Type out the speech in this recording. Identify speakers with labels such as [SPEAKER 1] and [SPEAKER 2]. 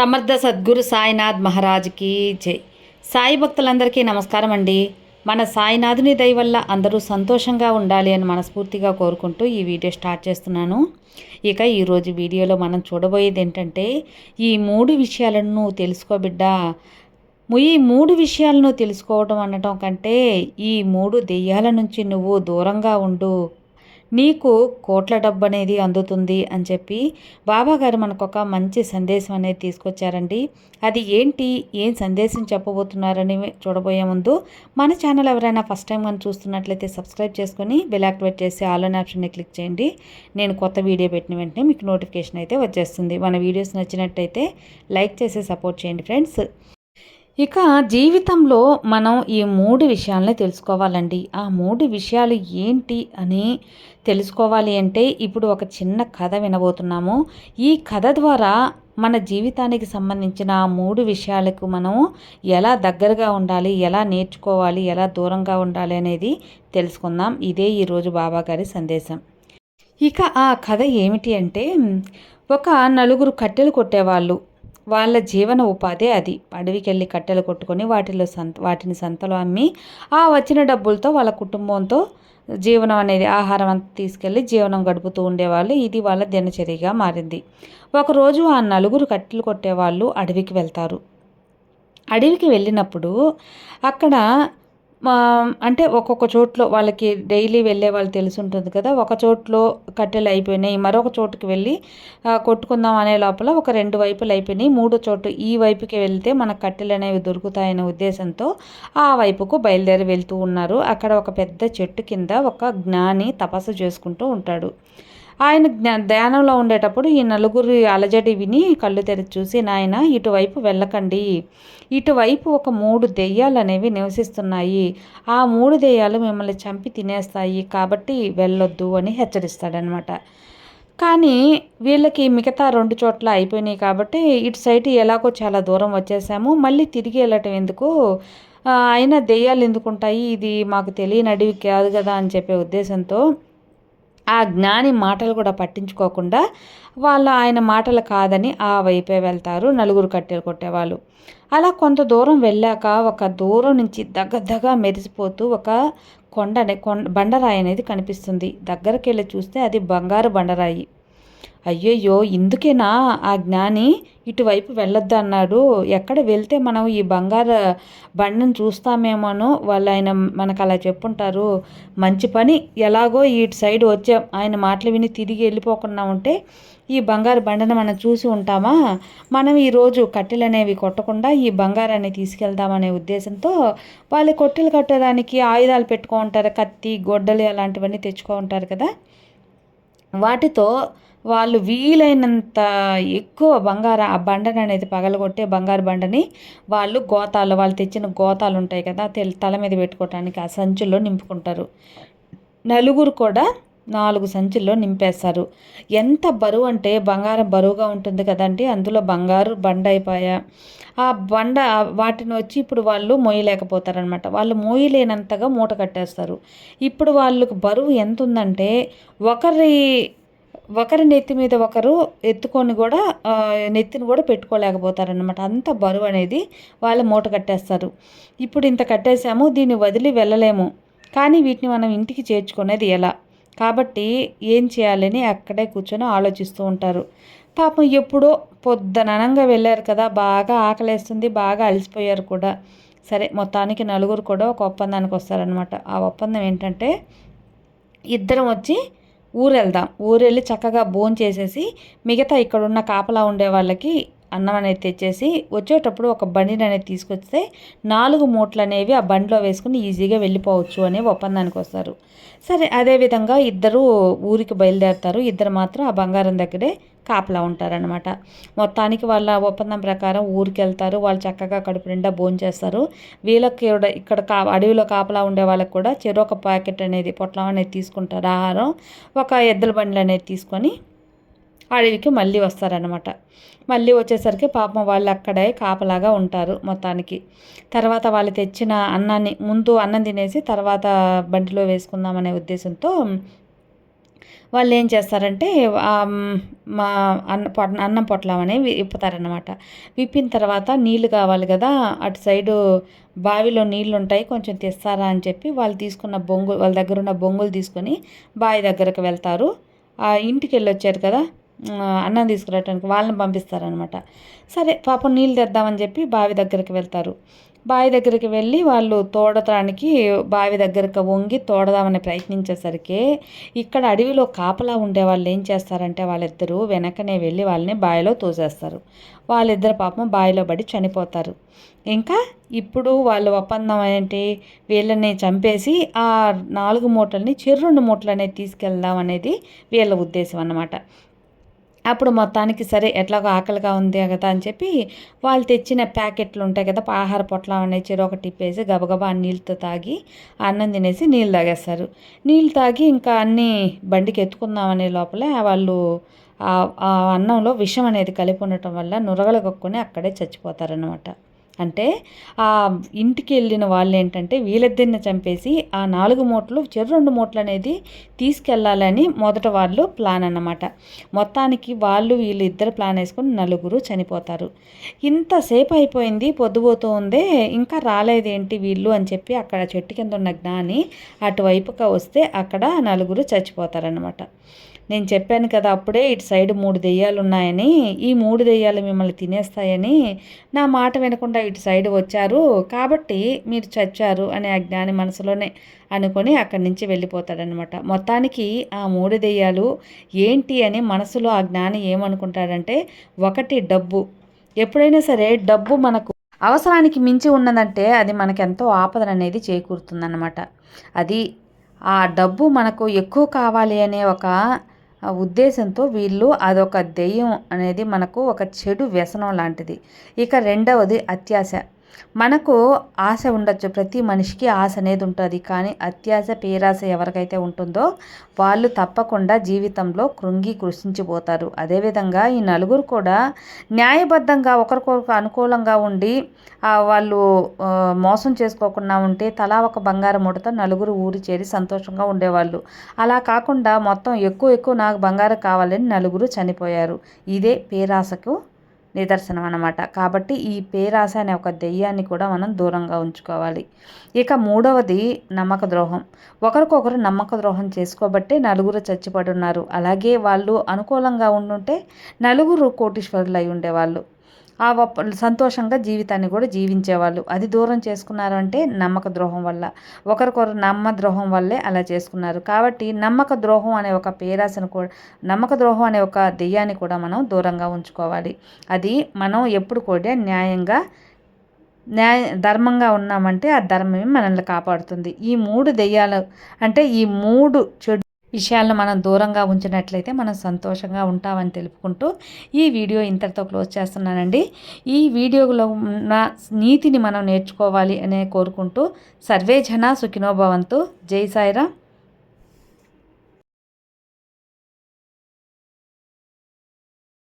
[SPEAKER 1] సమర్థ సద్గురు సాయినాథ్ మహారాజ్కి జై. సాయి భక్తులందరికీ నమస్కారం అండి. మన సాయినాథుని దయ వల్ల అందరూ సంతోషంగా ఉండాలి అని మనస్ఫూర్తిగా కోరుకుంటూ ఈ వీడియో స్టార్ట్ చేస్తున్నాను. ఇక ఈరోజు వీడియోలో మనం చూడబోయేది ఏంటంటే ఈ మూడు విషయాలను తెలుసుకోబిడ్డ తెలుసుకో ఈ మూడు విషయాలను తెలుసుకోవడం అనటం కంటే ఈ మూడు దెయ్యాల నుంచి నువ్వు దూరంగా ఉండు. నీకు కోట్ల డబ్బు అనేది అందుతుంది అని చెప్పి బాబాగారు మనకు ఒక మంచి సందేశం అనేది తీసుకొచ్చారండి. అది ఏంటి? ఏం సందేశం చెప్పబోతున్నారని చూడబోయే ముందు మన ఛానల్ ఎవరైనా ఫస్ట్ టైం కానీ చూస్తున్నట్లయితే సబ్స్క్రైబ్ చేసుకొని బెల్ యాక్టివేట్ చేసి ఆల్ అనే ఆప్షన్ని క్లిక్ చేయండి. నేను కొత్త వీడియో పెట్టిన వెంటనే మీకు నోటిఫికేషన్ అయితే వచ్చేస్తుంది. మన వీడియోస్ నచ్చినట్టయితే లైక్ చేసి సపోర్ట్ చేయండి ఫ్రెండ్స్. ఇక జీవితంలో మనం ఈ మూడు విషయాలని తెలుసుకోవాలండి. ఆ మూడు విషయాలు ఏంటి అని తెలుసుకోవాలి అంటే ఇప్పుడు ఒక చిన్న కథ వినబోతున్నాము. ఈ కథ ద్వారా మన జీవితానికి సంబంధించిన ఆ మూడు విషయాలకు మనం ఎలా దగ్గరగా ఉండాలి ఎలా నేర్చుకోవాలి ఎలా దూరంగా ఉండాలి అనేది తెలుసుకుందాం. ఇదే ఈరోజు బాబాగారి సందేశం. ఇక ఆ కథ ఏమిటి అంటే ఒక నలుగురు కట్టెలు కొట్టేవాళ్ళు. వాళ్ళ జీవన ఉపాధి అది. అడవికి వెళ్ళి కట్టెలు కొట్టుకొని వాటిలో సంత వాటిని సంతలో అమ్మి ఆ వచ్చిన డబ్బులతో వాళ్ళ కుటుంబంతో జీవనం అనేది ఆహారం అంతా తీసుకెళ్ళి జీవనం గడుపుతూ ఉండేవాళ్ళు. ఇది వాళ్ళ దినచర్యగా మారింది. ఒకరోజు ఆ నలుగురు కట్టెలు కొట్టేవాళ్ళు అడవికి వెళ్తారు. అడవికి వెళ్ళినప్పుడు అక్కడ అంటే ఒక్కొక్క చోట్లో వాళ్ళకి డైలీ వెళ్ళే వాళ్ళు తెలిసి ఉంటుంది కదా ఒక చోట్లో కట్టెలు అయిపోయినాయి మరొక చోటుకి వెళ్ళి కొట్టుకుందాం అనే లోపల ఒక రెండు వైపులు అయిపోయినాయి మూడో చోటు ఈ వైపుకి వెళ్తే మనకు కట్టెలు అనేవి దొరుకుతాయనే ఉద్దేశంతో ఆ వైపుకు బయలుదేరి వెళ్తూ ఉన్నారు. అక్కడ ఒక పెద్ద చెట్టు కింద ఒక జ్ఞాని తపస్సు చేసుకుంటూ ఉంటాడు. ఆయన ధ్యానంలో ఉండేటప్పుడు ఈ నలుగురి అలజడి విని కళ్ళు తెరిచి చూసి నాయన ఇటువైపు వెళ్ళకండి. ఇటువైపు ఒక మూడు దెయ్యాలు అనేవి నివసిస్తున్నాయి. ఆ మూడు దెయ్యాలు మిమ్మల్ని చంపి తినేస్తాయి. కాబట్టి వెళ్ళొద్దు అని హెచ్చరిస్తాడనమాట కానీ వీళ్ళకి మిగతా రెండు చోట్ల అయిపోయినాయి కాబట్టి ఇటు సైడ్ ఎలాగో చాలా దూరం వచ్చేసాము. మళ్ళీ తిరిగి వెళ్ళటం ఎందుకు? అయినా దెయ్యాలు ఎందుకుంటాయి? ఇది మాకు తెలియని అడవి కాదు కదా అని చెప్పే ఉద్దేశంతో ఆ జ్ఞాని మాటలు కూడా పట్టించుకోకుండా వాళ్ళు ఆయన మాటలు కాదని ఆ వైపే వెళ్తారు నలుగురు కట్టెలు కొట్టేవాళ్ళు. అలా కొంత దూరం వెళ్ళాక ఒక దూరం నుంచి దగ్గదగా మెరిసిపోతూ ఒక కొండ కొండ బండరాయి అనేది కనిపిస్తుంది. దగ్గరికి వెళ్ళి చూస్తే అది బంగారు బండరాయి. అయ్యయ్యో ఇందుకేనా ఆ జ్ఞాని? ఇటువైపు వెళ్ళొద్దు అన్నాడు ఎక్కడ వెళ్తే మనం ఈ బంగారు బండను చూస్తామేమోనో వాళ్ళు ఆయన మనకు అలా చెప్పుంటారు. మంచి పని. ఎలాగో ఇటు సైడ్ వచ్చాం. ఆయన మాటలు విని తిరిగి వెళ్ళిపోకుండా ఉంటే ఈ బంగారు బండను మనం చూసి ఉంటామా? మనం ఈరోజు కట్టెలు అనేవి కొట్టకుండా ఈ బంగారాన్ని తీసుకెళ్దామనే ఉద్దేశంతో వాళ్ళు కొట్టెలు కట్టడానికి ఆయుధాలు పెట్టుకో ఉంటారు. కత్తి గొడ్డలు అలాంటివన్నీ తెచ్చుకో ఉంటారు కదా? వాటితో వాళ్ళు వీలైనంత ఎక్కువ బంగారు ఆ బండని అనేది పగలగొట్టే బంగారు బండని వాళ్ళు గోతాలు వాళ్ళు తెచ్చిన గోతాలు ఉంటాయి కదా తల మీద పెట్టుకోవటానికి ఆ సంచుల్లో నింపుకుంటారు. నలుగురు కూడా నాలుగు సంచుల్లో నింపేస్తారు. ఎంత బరువు అంటే బంగారం బరువుగా ఉంటుంది కదండి అందులో బంగారు బండ అయిపోయా. ఆ బండ వాటిని వచ్చి ఇప్పుడు వాళ్ళు మోయలేకపోతారనమాట. వాళ్ళు మోయలేనంతగా మూట కట్టేస్తారు. ఇప్పుడు వాళ్ళకు బరువు ఎంత ఉందంటే ఒకరి ఒకరి నెత్తి మీద ఒకరు ఎత్తుకొని కూడా నెత్తిని కూడా పెట్టుకోలేకపోతారనమాట అంత బరువు అనేది వాళ్ళు మూట కట్టేస్తారు. ఇప్పుడు ఇంత కట్టేసాము దీన్ని వదిలి వెళ్ళలేము. కానీ వీటిని మనం ఇంటికి చేర్చుకునేది ఎలా? కాబట్టి ఏం చేయాలని అక్కడే కూర్చొని ఆలోచిస్తూ ఉంటారు. పాపం ఎప్పుడో పొద్దుననంగా వెళ్ళారు కదా బాగా ఆకలేస్తుంది బాగా అలసిపోయారు కూడా. సరే మొత్తానికి నలుగురు కూడా ఒక ఒప్పందానికి వస్తారనమాట ఆ ఒప్పందం ఏంటంటే ఇద్దరం వచ్చి ఊరు వెళ్దాం ఊరు వెళ్ళి చక్కగా భోంచేసేసి మిగతా ఇక్కడున్న కాపలా ఉండే వాళ్ళకి అన్నం అనేది తెచ్చేసి వచ్చేటప్పుడు ఒక బండిని అనేది తీసుకొస్తే నాలుగు మూటలు అనేవి ఆ బండిలో వేసుకుని ఈజీగా వెళ్ళిపోవచ్చు అనే ఒప్పందానికి వస్తారు. సరే అదేవిధంగా ఇద్దరు ఊరికి బయలుదేరుతారు. ఇద్దరు మాత్రం ఆ బంగారం దగ్గరే కాపలా ఉంటారనమాట మొత్తానికి వాళ్ళ ఒప్పందం ప్రకారం ఊరికి వెళ్తారు. వాళ్ళు చక్కగా కడుపు నిండా భోంచేస్తారు వీళ్ళకి ఇక్కడ కా అడవిలో కాపలా ఉండే వాళ్ళకి కూడా చెరొక ప్యాకెట్ అనేది పొట్లం అనేది తీసుకుంటారు. ఆహారం ఒక ఎద్దుల బండ్లు అనేది తీసుకొని అడవికి మళ్ళీ వస్తారనమాట మళ్ళీ వచ్చేసరికి పాపం వాళ్ళు అక్కడే కాపలాగా ఉంటారు మొత్తానికి. తర్వాత వాళ్ళు తెచ్చిన అన్నాన్ని ముందు అన్నం తినేసి తర్వాత బండిలో వేసుకుందామనే ఉద్దేశంతో వాళ్ళు ఏం చేస్తారంటే మా అన్న పొట్ అన్నం పొట్లం అనేవి విప్పుతారనమాట విప్పిన తర్వాత నీళ్ళు కావాలి కదా అటు సైడు బావిలో నీళ్ళు ఉంటాయి కొంచెం తెస్తారా అని చెప్పి వాళ్ళు తీసుకున్న బొంగు వాళ్ళ దగ్గర ఉన్న బొంగులు తీసుకొని బావి దగ్గరకు వెళ్తారు. ఆ ఇంటికి వెళ్ళి వచ్చారు కదా అన్నం తీసుకురావటానికి వాళ్ళని పంపిస్తారనమాట సరే పాపం నీళ్ళు తెద్దామని చెప్పి బావి దగ్గరికి వెళ్తారు. బావి దగ్గరికి వెళ్ళి వాళ్ళు తోడటానికి బావి దగ్గరకు వంగి తోడదామని ప్రయత్నించేసరికి ఇక్కడ అడవిలో కాపలా ఉండే వాళ్ళు ఏం చేస్తారంటే వాళ్ళిద్దరూ వెనకనే వెళ్ళి వాళ్ళని బావిలో తోసేస్తారు. వాళ్ళిద్దరు పాపం బావిలో పడి చనిపోతారు. ఇంకా ఇప్పుడు వాళ్ళు ఒప్పందం ఏంటి? వీళ్ళని చంపేసి ఆ నాలుగు మూటల్ని చెర్రెండు మూటలు అనేది తీసుకెళ్దాం అనేది వీళ్ళ ఉద్దేశం అన్నమాట. అప్పుడు మొత్తానికి సరే ఎట్లాగో ఆకలిగా ఉంది కదా అని చెప్పి వాళ్ళు తెచ్చిన ప్యాకెట్లు ఉంటాయి కదా ఆహార పొట్లం అనే చెరు ఒకటి తిప్పేసి గబగబా ఆ నీళ్ళతో తాగి అన్నం తినేసి నీళ్ళు తాగేస్తారు. నీళ్ళు తాగి ఇంకా అన్నీ బండికి ఎత్తుకుందామనే లోపలే వాళ్ళు ఆ అన్నంలో విషం అనేది కలిపి ఉండటం వల్ల నురగలు కొక్కుని అక్కడే చచ్చిపోతారనమాట అంటే ఆ ఇంటికి వెళ్ళిన వాళ్ళు ఏంటంటే వీళ్ళిద్దరిని చంపేసి ఆ నాలుగు మూటలు చెరు రెండు మూటలు అనేది తీసుకెళ్ళాలని మొదట వాళ్ళు ప్లాన్ అన్నమాట. మొత్తానికి వాళ్ళు వీళ్ళు ఇద్దరు ప్లాన్ వేసుకొని నలుగురు చనిపోతారు. ఇంతసేపు అయిపోయింది పొద్దుపోతూ ఉందే ఇంకా రాలేదేంటి వీళ్ళు అని చెప్పి అక్కడ చెట్టు కింద ఉన్న జ్ఞాని అటువైపుగా వస్తే అక్కడ నలుగురు చచ్చిపోతారనమాట నేను చెప్పాను కదా అప్పుడే ఇటు సైడ్ మూడు దెయ్యాలు ఉన్నాయని ఈ మూడు దెయ్యాలు మిమ్మల్ని తినేస్తాయని నా మాట వినకుండా ఇటు సైడ్ వచ్చారు. కాబట్టి మీరు చచ్చారు అనే ఆ మనసులోనే అనుకొని అక్కడి నుంచి వెళ్ళిపోతాడనమాట మొత్తానికి ఆ మూడు దెయ్యాలు ఏంటి అని మనసులో ఆ జ్ఞాని ఏమనుకుంటాడంటే ఒకటి డబ్బు. ఎప్పుడైనా సరే డబ్బు మనకు అవసరానికి మించి ఉన్నదంటే అది మనకు ఎంతో ఆపదన అనేది చేకూరుతుందన్నమాట. అది ఆ డబ్బు మనకు ఎక్కువ కావాలి అనే ఒక ఉద్దేశంతో వీళ్ళు అదొక దెయ్యం అనేది మనకు ఒక చెడు వ్యసనం లాంటిది. ఇక రెండవది అత్యాశ. మనకు ఆశ ఉండొచ్చు. ప్రతి మనిషికి ఆశ అనేది ఉంటుంది. కానీ అత్యాశ పేరాశ ఎవరికైతే ఉంటుందో వాళ్ళు తప్పకుండా జీవితంలో కృంగి కృషించిపోతారు అదేవిధంగా ఈ నలుగురు కూడా న్యాయబద్ధంగా ఒకరికొకరు అనుకూలంగా ఉండి వాళ్ళు మోసం చేసుకోకుండా ఉంటే తలా ఒక బంగారం ముడత నలుగురు ఊరి చేరి సంతోషంగా ఉండేవాళ్ళు. అలా కాకుండా మొత్తం ఎక్కువ ఎక్కువ నాకు బంగారం కావాలని నలుగురు చనిపోయారు. ఇదే పేరాశకు నిదర్శనం అనమాట కాబట్టి ఈ పేరాశ అనే ఒక దెయ్యాన్ని కూడా మనం దూరంగా ఉంచుకోవాలి. ఇక మూడవది నమ్మక ద్రోహం. ఒకరికొకరు నమ్మక ద్రోహం చేసుకోబట్టే నలుగురు చచ్చిపడున్నారు. అలాగే వాళ్ళు అనుకూలంగా ఉండుంటే నలుగురు కోటీశ్వరులు అయి ఉండేవాళ్ళు. ఆ ఒప్ప సంతోషంగా జీవితాన్ని కూడా జీవించేవాళ్ళు. అది దూరం చేసుకున్నారు అంటే నమ్మక ద్రోహం వల్ల. ఒకరికొకరు నమ్మ ద్రోహం వల్లే అలా చేసుకున్నారు. కాబట్టి నమ్మక ద్రోహం అనే ఒక పేరాశను కూడా నమ్మక ద్రోహం అనే ఒక దెయ్యాన్ని కూడా మనం దూరంగా ఉంచుకోవాలి. అది మనం ఎప్పుడు కూడా న్యాయంగా న్యాయ ధర్మంగా ఉన్నామంటే ఆ ధర్మమే మనల్ని కాపాడుతుంది. ఈ మూడు దెయ్యాలు అంటే ఈ మూడు చెడు విషయాలను మనం దూరంగా ఉంచినట్లయితే మనం సంతోషంగా ఉంటామని తెలుపుకుంటూ ఈ వీడియో ఇంతటితో క్లోజ్ చేస్తున్నానండి. ఈ వీడియోలో ఉన్న నీతిని మనం నేర్చుకోవాలి అనే కోరుకుంటూ సర్వే జన సుఖినోభవంతు జై సాయిరామ్.